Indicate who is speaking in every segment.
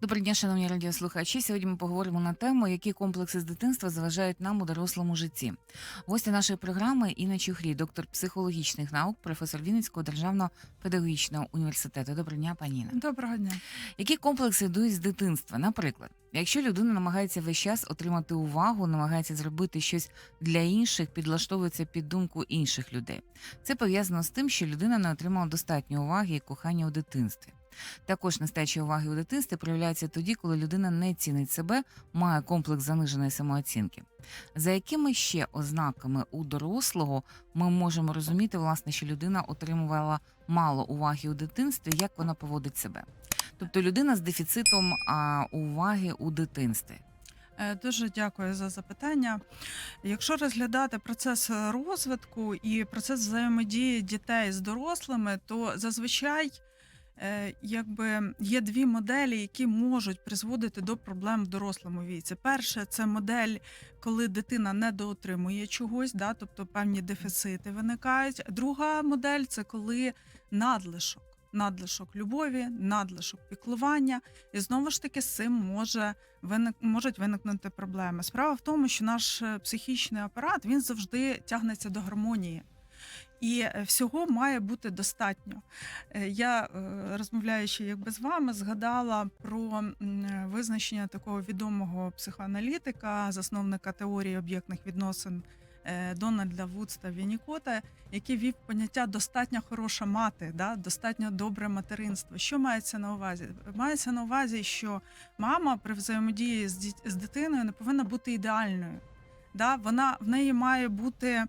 Speaker 1: Доброго дня, шановні радіослухачі. Сьогодні ми поговоримо на тему, які комплекси з дитинства заважають нам у дорослому житті. Гості нашої програми Інна Чухрій, доктор психологічних наук, професор Вінницького державного педагогічного університету. Доброго дня, пані Інна.
Speaker 2: Доброго дня.
Speaker 1: Які комплекси йдуть з дитинства? Наприклад, якщо людина намагається весь час отримати увагу, намагається зробити щось для інших, підлаштовується під думку інших людей. Це пов'язано з тим, що людина не отримала достатньо уваги і кохання у дитинстві. Також нестача уваги у дитинстві проявляється тоді, коли людина не цінить себе, має комплекс заниженої самооцінки. За якими ще ознаками у дорослого ми можемо розуміти, власне, що людина отримувала мало уваги у дитинстві, як вона поводить себе? Тобто людина з дефіцитом уваги у дитинстві.
Speaker 2: Е, Дуже дякую за запитання. Якщо розглядати процес розвитку і процес взаємодії дітей з дорослими, то зазвичай якби є дві моделі, які можуть призводити до проблем в дорослому віці. Перше, це модель, коли дитина недоотримує чогось, да, тобто певні дефіцити виникають. Друга модель це коли надлишок. Надлишок любові, надлишок піклування, і знову ж таки з цим може виник, можуть виникнути проблеми. Справа в тому, що наш е, психічний апарат він завжди тягнеться до гармонії. І е, всього має бути достатньо. Е, Я, е, розмовляючи якби з вами, згадала про визначення такого відомого психоаналітика, засновника теорії об'єктних відносин Дональда Вудста Віннікота, який вів поняття достатньо хороша мати, да, достатньо добре материнство. Що мається на увазі? Мається на увазі, що мама при взаємодії з, дитиною не повинна бути ідеальною. Да? Вона в неї має бути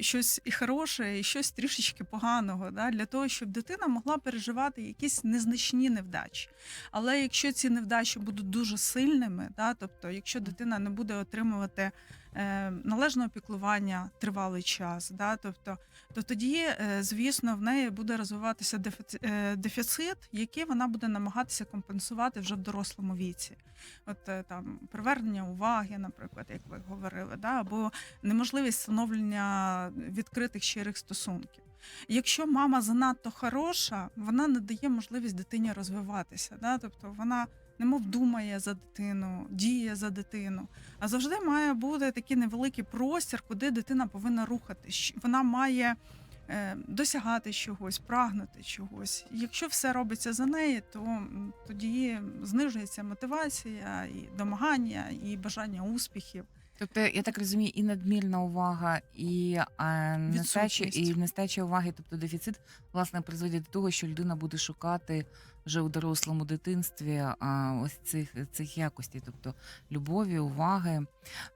Speaker 2: щось і хороше, і щось трішечки поганого, да? для того, щоб дитина могла переживати якісь незначні невдачі. Але якщо ці невдачі будуть дуже сильними, да? тобто, якщо дитина не буде отримувати е, належного піклування тривалий час, да? тобто, то тоді, е, звісно, в неї буде розвиватися е, дефіцит, який вона буде намагатися компенсувати вже в дорослому віці. От е, там привернення уваги, наприклад, як ви говорили, да? або неможливість встановлення відкритих щирих стосунків. Якщо мама занадто хороша, вона не дає можливість дитині розвиватися. Да? Тобто вона немов думає за дитину, діє за дитину. А завжди має бути такий невеликий простір, куди дитина повинна рухатись. Вона має е, досягати чогось, прагнути чогось. Якщо все робиться за неї, то тоді знижується мотивація, і домагання, і бажання успіхів.
Speaker 1: Тобто, я так розумію, і надмірна увага, і нестача, і нестача уваги, тобто дефіцит, власне, призводить до того, що людина буде шукати вже у дорослому дитинстві а, ось цих, цих якостей, тобто любові, уваги.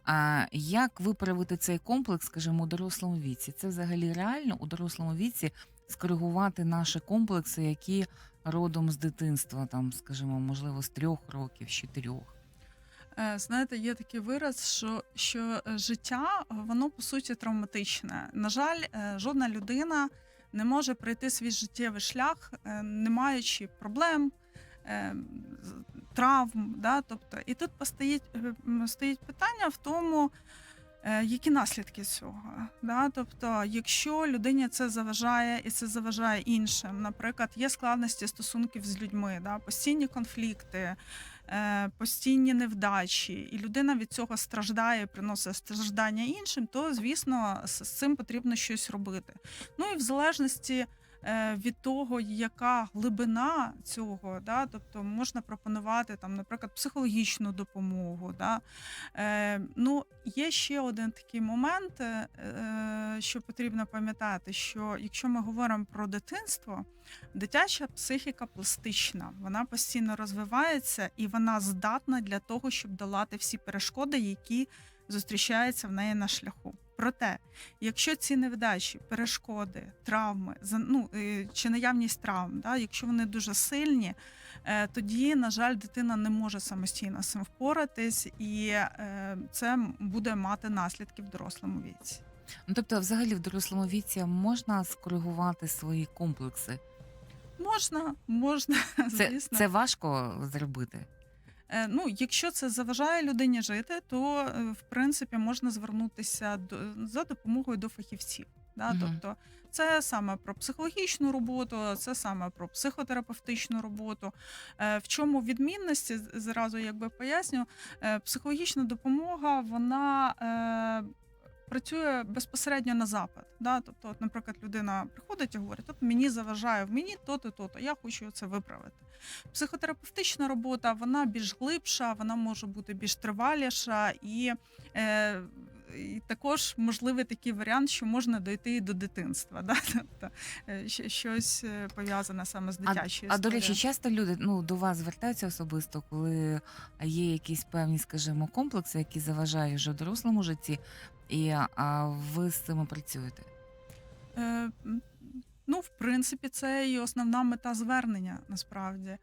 Speaker 1: А як виправити цей комплекс, скажімо, у дорослому віці? Це взагалі реально у дорослому віці скоригувати наші комплекси, які родом з дитинства, там, скажімо, можливо, з трьох років, з чотирьох.
Speaker 2: Е, Знаєте, є такий вираз, що, що е, життя воно по суті травматичне. На жаль, е, жодна людина не може пройти свій життєвий шлях, е, не маючи проблем, е, травм. Да? Тобто, і тут постають, е, стоїть питання в тому, які наслідки цього. Да? Тобто, якщо людині це заважає і це заважає іншим, наприклад, є складності стосунків з людьми, да? постійні конфлікти, постійні невдачі, і людина від цього страждає, приносить страждання іншим, то звісно з цим потрібно щось робити. Ну і в залежності. Е, Від того, яка глибина цього, да, тобто можна пропонувати там, наприклад, психологічну допомогу. Да. Е, ну, є ще один такий момент, е, е, що потрібно пам'ятати, що якщо ми говоримо про дитинство, Дитяча психіка пластична, вона постійно розвивається і вона здатна для того, щоб долати всі перешкоди, які зустрічаються в неї на шляху. Проте, якщо ці невдачі, перешкоди, травми, ну, е, чи наявність травм, да, якщо вони дуже сильні, е, тоді, на жаль, дитина не може самостійно з цим впоратись, і е, це буде мати наслідки в дорослому віці.
Speaker 1: Ну, тобто, взагалі, в дорослому віці можна скоригувати свої комплекси.
Speaker 2: Можна, можна,
Speaker 1: Це,
Speaker 2: звісно.
Speaker 1: це важко зробити.
Speaker 2: Е, Ну, якщо це заважає людині жити, то е, в принципі можна звернутися до за допомогою до фахівців. Да?
Speaker 1: Угу.
Speaker 2: Тобто це саме про психологічну роботу, це саме про психотерапевтичну роботу. Е, В чому відмінності зразу якби поясню, психологічна допомога вона працює безпосередньо на запит. Да? Тобто, от, наприклад, людина приходить і говорить, от мені заважає в мені то-то, то-то, я хочу це виправити. Психотерапевтична робота вона більш глибша, вона може бути більш триваліша і. Е, і також можливий такий варіант, що можна дойти і до дитинства, да? тобто е, щось е, пов'язане саме з дитячою
Speaker 1: А до речі, часто люди ну до вас звертаються особисто, коли є якісь певні, скажімо, комплекси, які заважають вже в дорослому житті, і а ви з цими працюєте.
Speaker 2: Е, Ну, в принципі, це і основна мета звернення насправді.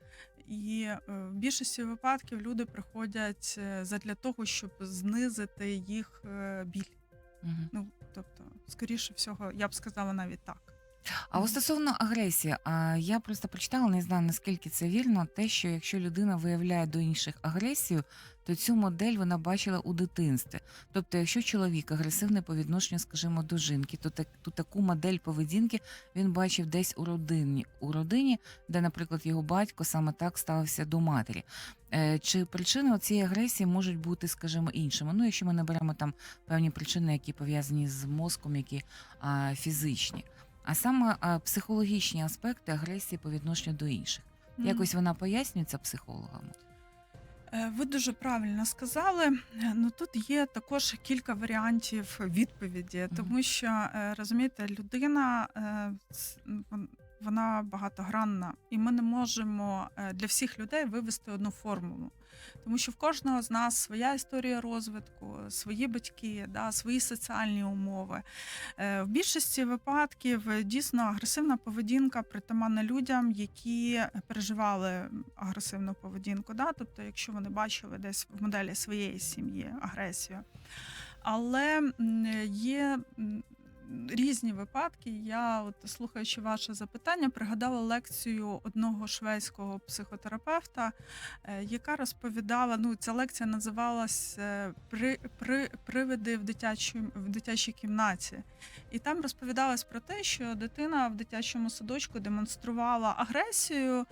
Speaker 2: І е, в більшості випадків люди приходять е, задля того, щоб знизити їх е, біль.
Speaker 1: Угу.
Speaker 2: Ну, тобто, скоріше всього, я б сказала навіть так.
Speaker 1: А от стосовно агресії, я просто прочитала, не знаю наскільки це вірно, те, що якщо людина виявляє до інших агресію, то цю модель вона бачила у дитинстві. Тобто, якщо чоловік агресивний по відношенню, скажімо, до жінки, то так то таку модель поведінки він бачив десь у родині, у родині, де, наприклад, його батько саме так ставився до матері. Е, Чи причини цієї агресії можуть бути, скажімо, іншими? Ну, якщо ми не беремо там певні причини, які пов'язані з мозком, які а, фізичні а саме а, психологічні аспекти агресії по відношенню до інших. Якось вона пояснюється психологами.
Speaker 2: Е, Ви дуже правильно сказали. Ну тут є також кілька варіантів відповіді, тому що е, розумієте, людина е, вона багатогранна, і ми не можемо е, для всіх людей вивести одну формулу. Тому що в кожного з нас своя історія розвитку, свої батьки, да, свої соціальні умови. Е, В більшості випадків е, дійсно агресивна поведінка притаманна людям, які переживали агресивну поведінку. Да? Тобто, якщо вони бачили десь в моделі своєї сім'ї агресію. Але є різні випадки. Я, от слухаючи ваше запитання, пригадала лекцію одного шведського психотерапевта, е, яка розповідала. Ну, ця лекція називалась е, при, при, Привиди в дитячій, в дитячій кімнаті. І там розповідалось про те, що дитина в дитячому садочку демонструвала агресію.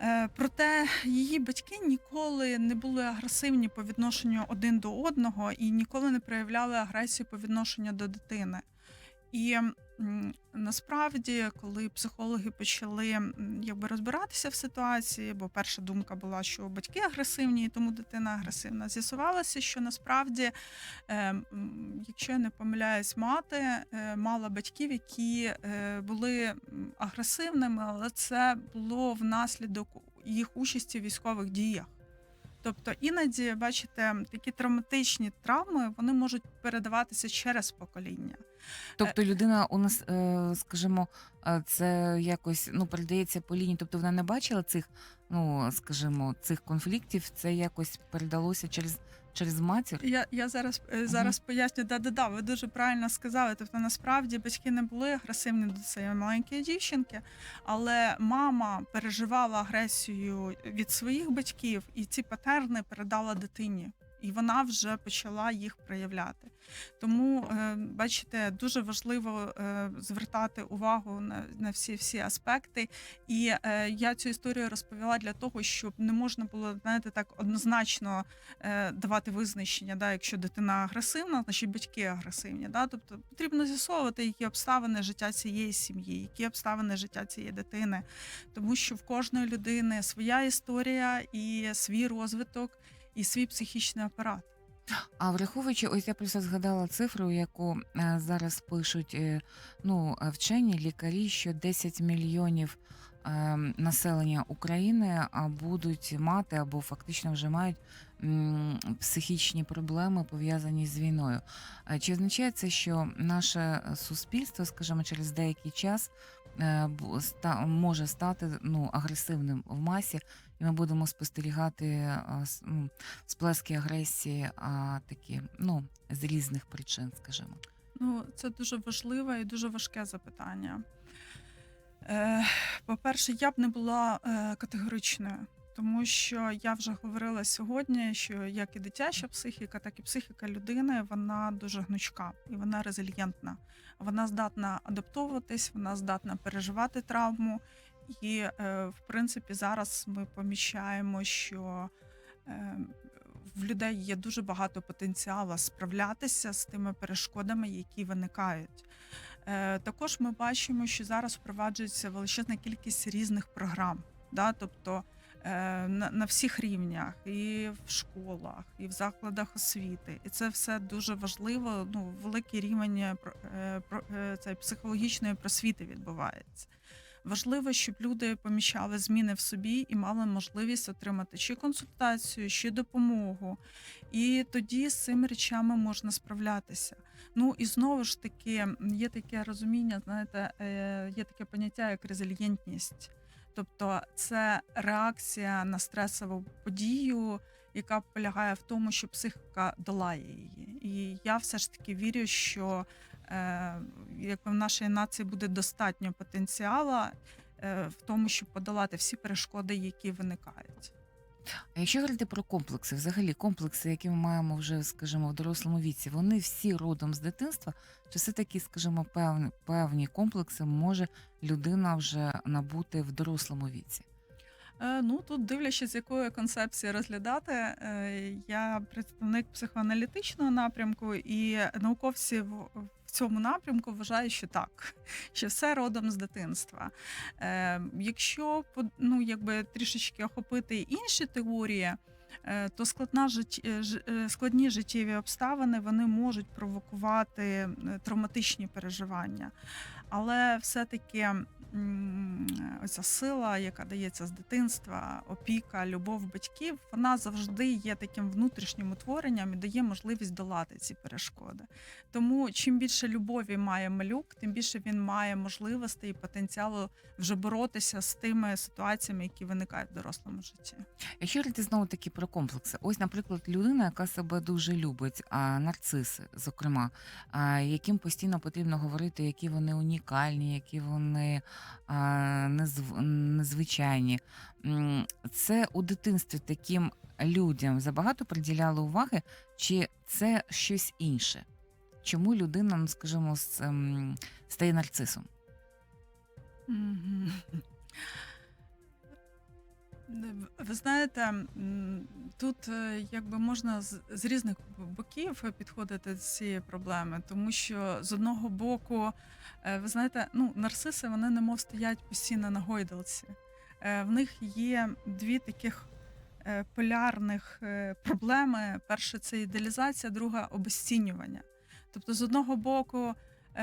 Speaker 2: Е, Проте її батьки ніколи не були агресивні по відношенню один до одного і ніколи не проявляли агресію по відношенню до дитини. І насправді, коли психологи почали якби розбиратися в ситуації, бо перша думка була, що батьки агресивні, і тому дитина агресивна, з'ясувалося, що насправді, е, якщо я не помиляюсь, мати е, мала батьків, які е, були агресивними, але це було внаслідок їх участі в військових діях. Тобто іноді, бачите, такі травматичні травми вони можуть передаватися через покоління.
Speaker 1: Тобто людина у нас, е, скажімо, е, це якось ну передається по лінії. Тобто вона не бачила цих, ну скажімо, цих конфліктів. Це якось передалося через через матір.
Speaker 2: Я, я зараз, е, зараз поясню, да-да-да, ви дуже правильно сказали. Тобто, насправді батьки не були агресивні до цієї маленької дівчинки, але мама переживала агресію від своїх батьків, і ці патерни передала дитині. І вона вже почала їх проявляти. Тому, е, бачите, дуже важливо е, звертати увагу на, всі всі аспекти. І е, я цю історію розповіла для того, щоб не можна було знаєте, так однозначно давати визначення, да, якщо дитина агресивна, значить батьки агресивні. Да? Тобто потрібно з'ясовувати, які обставини життя цієї сім'ї, які обставини життя цієї дитини, тому що в кожної людини своя історія і свій розвиток, і свій психічний апарат.
Speaker 1: А враховуючи, ось я просто згадала цифру, яку е, зараз пишуть е, ну, вчені лікарі, що 10 мільйонів е, населення України будуть мати або фактично вже мають психічні проблеми пов'язані з війною. Чи означає це, що наше суспільство, скажімо, через деякий час може стати ну, агресивним в масі, і ми будемо спостерігати сплески агресії, а такі ну з різних причин, скажімо.
Speaker 2: Ну, це дуже важливе і дуже важке запитання. Е, По-перше, я б не була е, категоричною, Тому що я вже говорила сьогодні, що як і дитяча психіка, так і психіка людини вона дуже гнучка і вона резильєнтна. Вона здатна адаптовуватись, вона здатна переживати травму. І, е, в принципі, зараз ми помічаємо, що е, в людей є дуже багато потенціалу справлятися з тими перешкодами, які виникають. Е, Також ми бачимо, що зараз впроваджується величезна кількість різних програм, да? тобто на, всіх рівнях, і в школах, і в закладах освіти. І це все дуже важливо. Ну, великий рівень е, е, е, цієї психологічної просвіти відбувається. Важливо, щоб люди помічали зміни в собі і мали можливість отримати чи консультацію, чи допомогу. І тоді з цими речами можна справлятися. Ну і знову ж таки є таке розуміння, знаєте, е, є таке поняття як резильєнтність. Тобто це реакція на стресову подію, яка полягає в тому, що психіка долає її. І я все ж таки вірю, що якби в нашій нації буде достатньо потенціалу е, в тому, щоб подолати всі перешкоди, які виникають.
Speaker 1: А якщо говорити про комплекси, взагалі комплекси, які ми маємо вже, скажімо, в дорослому віці, вони всі родом з дитинства, чи все таки, скажімо, певні, певні комплекси може людина вже набути в дорослому віці?
Speaker 2: Е, Ну тут дивлячись, з якої концепції розглядати, Е, я представник психоаналітичного напрямку, і науковці в цьому напрямку вважаю, що так, що все родом з дитинства. Е, Якщо ну, якби трішечки охопити інші теорії. е, То складна е, е, складні життєві обставини вони можуть провокувати травматичні переживання, але все-таки оця сила, яка дається з дитинства, опіка, любов батьків, вона завжди є таким внутрішнім утворенням і дає можливість долати ці перешкоди. Тому чим більше любові має малюк, тим більше він має можливостей і потенціалу вже боротися з тими ситуаціями, які виникають в дорослому житті.
Speaker 1: Якщо говорити знову таки про комплекси, ось, наприклад, людина, яка себе дуже любить, а нарциси, зокрема, яким постійно потрібно говорити, які вони унікальні, які вони незвичайні. Це у дитинстві таким людям забагато приділяли уваги, чи це щось інше? Чому людина, ну скажімо, ем, стає нарцисом?
Speaker 2: Ви знаєте, тут е, якби можна з, різних боків підходити до цієї проблеми, тому що з одного боку, е, ви знаєте, ну нарциси вони немов стоять постійно на гойдалці. Е, В них є дві таких полярних проблеми: перше це ідеалізація, друга обесцінювання. Тобто, з одного боку,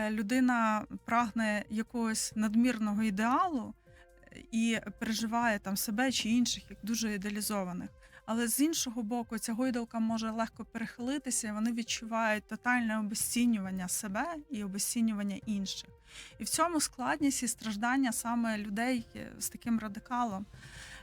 Speaker 2: людина прагне якогось надмірного ідеалу і переживає там себе чи інших як дуже ідеалізованих. Але з іншого боку, ця гойдалка може легко перехилитися, і вони відчувають тотальне обесцінювання себе і обесцінювання інших. І в цьому складність і страждання саме людей е, з таким радикалом.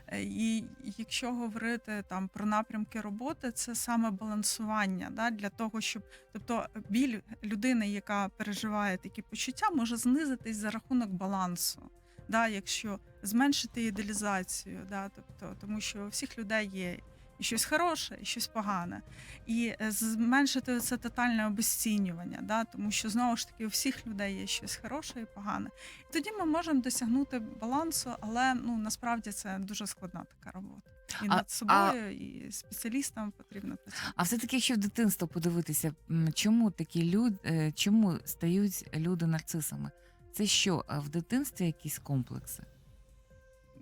Speaker 2: Е, І якщо говорити там про напрямки роботи, це саме балансування да, для того, щоб тобто біль людини, яка переживає такі почуття, може знизитись за рахунок балансу. Да, якщо зменшити ідеалізацію, да, тобто, тому що у всіх людей є і щось хороше, і щось погане, і е, зменшити це тотальне обесцінювання, да, тому що знову ж таки у всіх людей є щось хороше і погане. І тоді ми можемо досягнути балансу, але ну насправді це дуже складна така робота. І
Speaker 1: А-
Speaker 2: над собою, і спеціалістам потрібно працювати.
Speaker 1: А все-таки, якщо в дитинство подивитися, чому такі люди, чому стають люди нарцисами? Це що, е, в дитинстві якісь комплекси?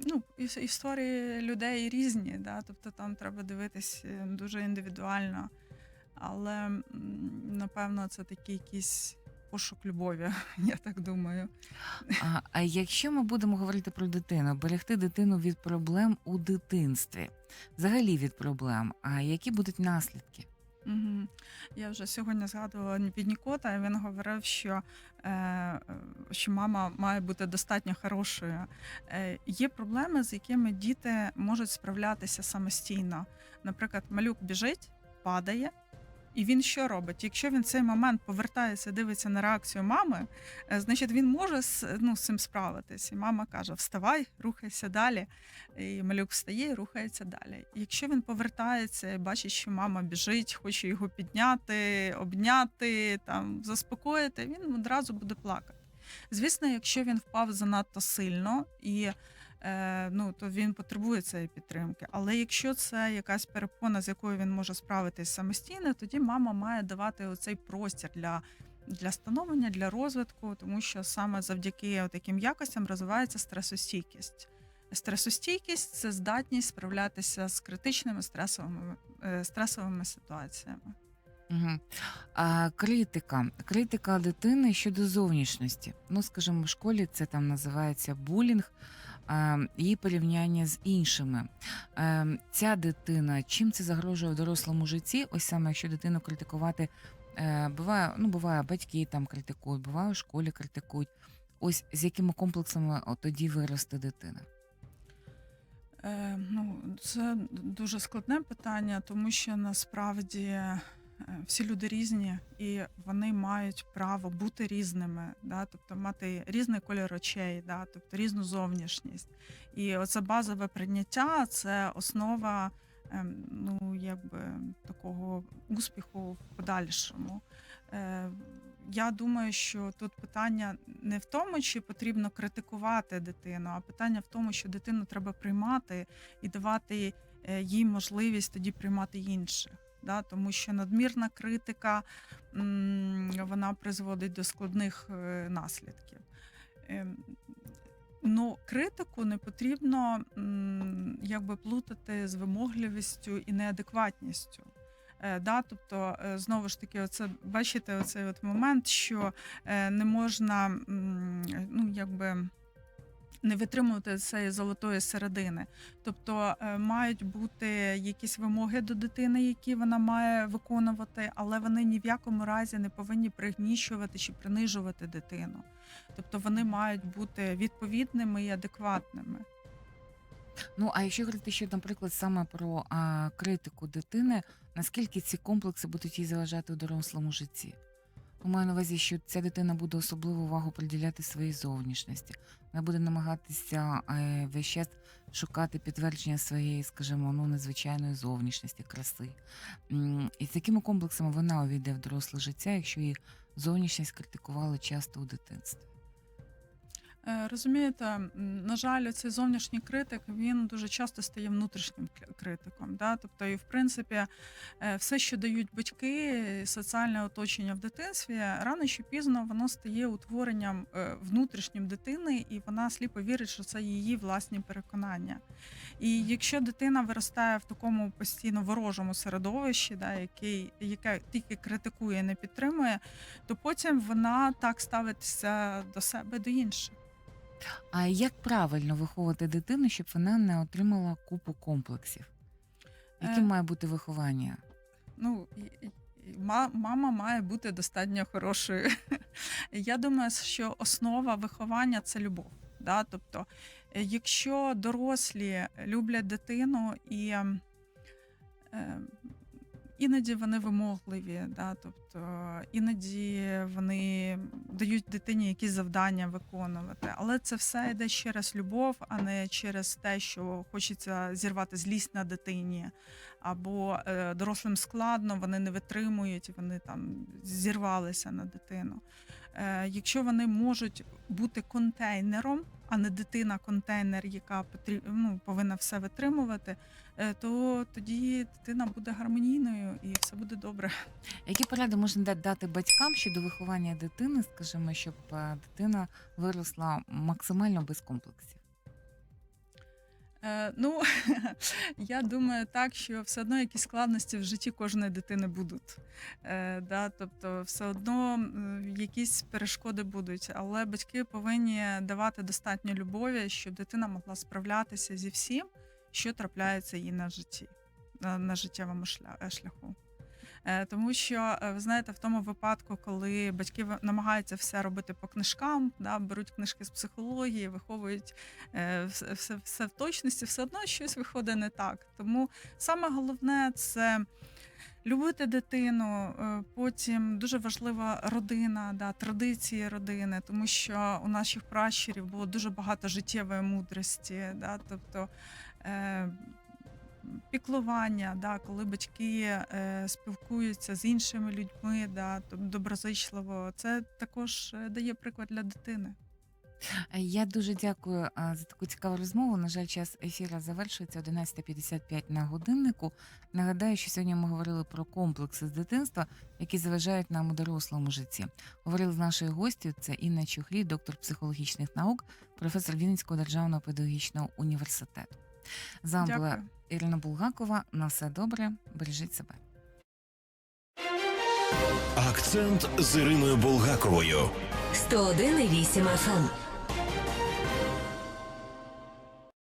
Speaker 2: Ну, історії людей різні, да? тобто там треба дивитись е, дуже індивідуально. Але напевно це такий якийсь пошук любові, я так думаю.
Speaker 1: А, а якщо ми будемо говорити про дитину, берегти дитину від проблем у дитинстві, взагалі від проблем, а які будуть наслідки?
Speaker 2: Угу. Я вже сьогодні згадувала Віднікота, і він говорив, що, е, що мама має бути достатньо хорошою. Е, є проблеми, з якими діти можуть справлятися самостійно. Наприклад, малюк біжить, падає, І він що робить? Якщо він цей момент повертається, дивиться на реакцію мами, е, значить він може з, ну, з цим справитись. І мама каже: Вставай, рухайся далі. І малюк встає і рухається далі. Якщо він повертається і бачить, що мама біжить, хоче його підняти, обняти, там заспокоїти, він одразу буде плакати. Звісно, якщо він впав занадто сильно і ну, то він потребує цієї підтримки. Але якщо це якась перепона, з якою він може справитись самостійно, тоді мама має давати оцей простір для. Для становлення, для розвитку, тому що саме завдяки таким якостям розвивається стресостійкість. Стресостійкість це здатність справлятися з критичними стресовими, е, стресовими ситуаціями.
Speaker 1: Угу. А, критика. Критика дитини щодо зовнішності. Ну, скажімо, в школі це там називається булінг, її порівняння з іншими. Е, ця дитина, чим це загрожує в дорослому житті? Ось саме, якщо дитину критикувати, е, буває, ну, буває, батьки там критикують, буває, в школі критикують. Ось з якими комплексами тоді виросте дитина.
Speaker 2: Е, ну, це дуже складне питання, тому що насправді всі люди різні і вони мають право бути різними, да? тобто мати різний колір очей, да? тобто різну зовнішність. І оце базове прийняття це основа ем, ну, якби, такого успіху в подальшому. Е, Я думаю, що тут питання не в тому, чи потрібно критикувати дитину, а питання в тому, що дитину треба приймати і давати е, їй можливість тоді приймати інших. Да? Тому що надмірна критика вона призводить до складних е, наслідків. Ем, Ну, критику не потрібно якби плутати з вимогливістю і неадекватністю. Е, да, тобто, е, знову ж таки, оце бачите, оцей от момент, що не можна ну, якби. Не витримувати цієї золотої середини, тобто е, мають бути якісь вимоги до дитини, які вона має виконувати, але вони ні в якому разі не повинні пригніщувати чи принижувати дитину. Тобто вони мають бути відповідними і адекватними.
Speaker 1: Ну, а якщо говорити ще, наприклад, саме про а, критику дитини, наскільки ці комплекси будуть їй заважати у дорослому житті? Маю на увазі, що ця дитина буде особливу увагу приділяти своїй зовнішності. Вона буде намагатися е, весь час шукати підтвердження своєї, скажімо, ну, незвичайної зовнішності, краси. І з такими комплексами вона увійде в доросле життя, якщо її зовнішність критикували часто у дитинстві?
Speaker 2: Е, Розумієте, на жаль, цей зовнішній критик він дуже часто стає внутрішнім кр- критиком. Да? Тобто, і в принципі, е, все, що дають батьки, соціальне оточення в дитинстві, рано чи пізно воно стає утворенням е, внутрішнім дитини, і вона сліпо вірить, що це її власні переконання. І якщо дитина виростає в такому постійно ворожому середовищі, да, який, яке тільки критикує, не підтримує, то потім вона так ставиться до себе, до інших.
Speaker 1: А як правильно виховувати дитину, щоб вона не отримала купу комплексів? Яким
Speaker 2: Е,
Speaker 1: має бути виховання?
Speaker 2: Ну, і- і- і ма- мама має бути достатньо хорошою. Я думаю, що основа виховання це любов. Да? Тобто, е, якщо дорослі люблять дитину і ем, е, іноді вони вимогливі, да? тобто іноді вони дають дитині якісь завдання виконувати, але це все йде через любов, а не через те, що хочеться зірвати злість на дитині або е, дорослим складно, вони не витримують, вони там зірвалися на дитину. Е, якщо вони можуть бути контейнером, а не дитина-контейнер, яка потріб, ну, повинна все витримувати, то тоді дитина буде гармонійною і все буде добре.
Speaker 1: Які поради можна дати батькам щодо виховання дитини, скажімо, щоб е, дитина виросла максимально без комплексів?
Speaker 2: Е, ну, я думаю так, що все одно якісь складності в житті кожної дитини будуть. Е, да, тобто, все одно якісь перешкоди будуть, але батьки повинні давати достатньо любові, щоб дитина могла справлятися зі всім, що трапляється їй на житті, на, життєвому е, шляху. Е, Тому що е, ви знаєте, в тому випадку, коли батьки намагаються все робити по книжкам, да, беруть книжки з психології, виховують все, все, все в точності, все одно щось виходить не так. Тому саме головне це. Любити дитину, потім дуже важлива родина, да, традиції родини, тому що у наших пращурів було дуже багато життєвої мудрості, да, тобто піклування, да, коли батьки е, спілкуються з іншими людьми, да, доброзичливо, це також е, дає приклад для дитини.
Speaker 1: Е, Я дуже дякую за таку цікаву розмову. На жаль, час ефіру завершується 11.55 на годиннику. Нагадаю, що сьогодні ми говорили про комплекси з дитинства, які заважають нам у дорослому житті. Говорили з нашою гостю. Це Інна Чухлі, доктор психологічних наук, професор Вінницького державного педагогічного університету. З вами була Ірина Булгакова. На все добре, бережіть себе.
Speaker 3: Акцент з Іриною Булгаковою.
Speaker 4: 101,8 FM.